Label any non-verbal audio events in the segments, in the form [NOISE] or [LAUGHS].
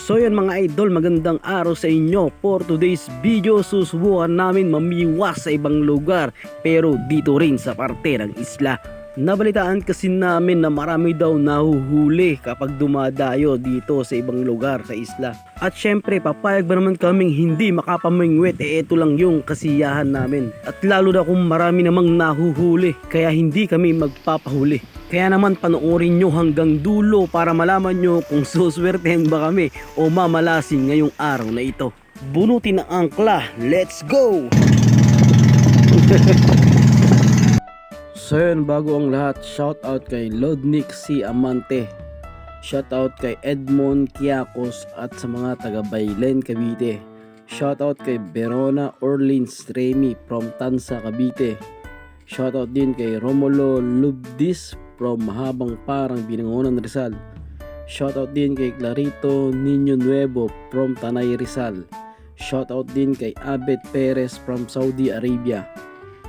So yan mga idol, magandang araw sa inyo. For today's video, susubukan namin mamiwas sa ibang lugar pero dito rin sa parte ng isla. Nabalitaan kasi namin na marami daw nahuhuli kapag dumadayo dito sa ibang lugar sa isla. At syempre, papayag ba naman kaming hindi makapamingwit, eh ito lang yung kasiyahan namin. At lalo na kung marami namang nahuhuli, kaya hindi kami magpapahuli. Kaya naman panoorin nyo hanggang dulo para malaman nyo kung [LAUGHS] suswertehin ba kami o mamalasin ngayong araw na ito. Bunutin ang angkla, let's go! [LAUGHS] so yun, bago ang lahat, shout out kay Lodnik C. Amante. Shout out kay Edmond Kiakos at sa mga taga Baylen, Cavite. Shout out kay Verona Orleans Remy from Tansa, Cavite. Shoutout din kay Romulo Lubdis from Mahabang Parang Binangonan Rizal. Shoutout din kay Clarito Niño Nuevo from Tanay Rizal. Shoutout din kay Abet Perez from Saudi Arabia.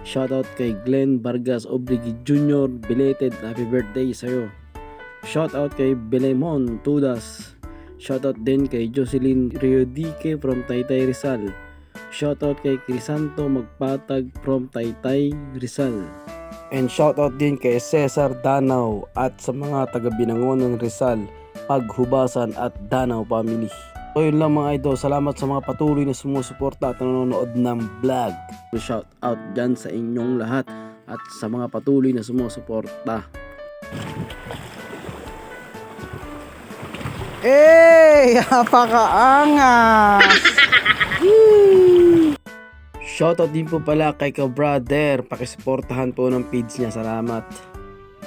Shoutout kay Glenn Vargas Obrigi Jr. Belated happy birthday sa'yo. Shoutout kay Belemon Tudas. Shoutout din kay Jocelyn Riodique from Taytay Rizal. Shoutout kay Crisanto Magpatag from Taytay, Rizal. And shoutout din kay Cesar Danao at sa mga taga Binangonan Rizal, Paghubasan at Danao family. So yun lang mga idol, salamat sa mga patuloy na sumusuporta at nanonood ng vlog. Shout out dyan sa inyong lahat at sa mga patuloy na sumusuporta. Eh, [LAUGHS] napakaangas! [LAUGHS] Shoutout din po pala kay ka brother, pakisuportahan po ng page niya, salamat.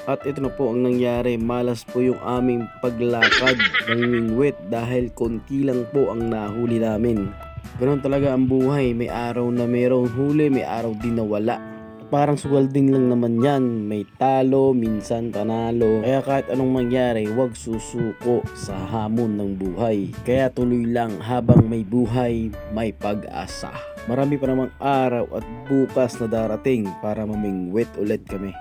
At ito na po ang nangyari, malas po yung aming paglakad ng mingwit dahil konti lang po ang nahuli namin. Ganon talaga ang buhay, may araw na mayroong huli, may araw din na wala. Parang suwalding lang naman yan, may talo, minsan panalo. Kaya kahit anong mangyari, huwag susuko sa hamon ng buhay. Kaya tuloy lang habang may buhay, may pag-asa. Marami pa namang araw at bukas na darating para mamingwit ulit kami.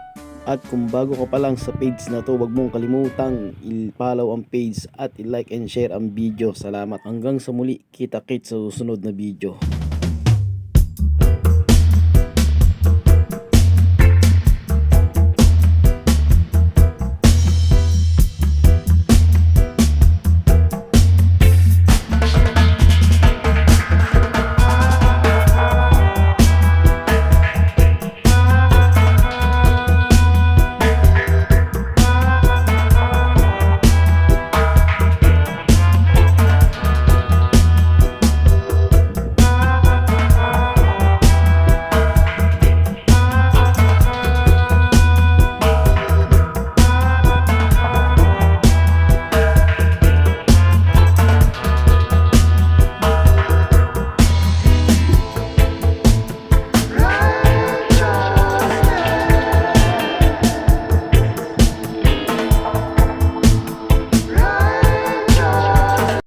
At kung bago ka pa lang sa page na to, wag mong kalimutang i-follow ang page at i-like and share ang video. Salamat. Hanggang sa muli, kita-kits sa susunod na video.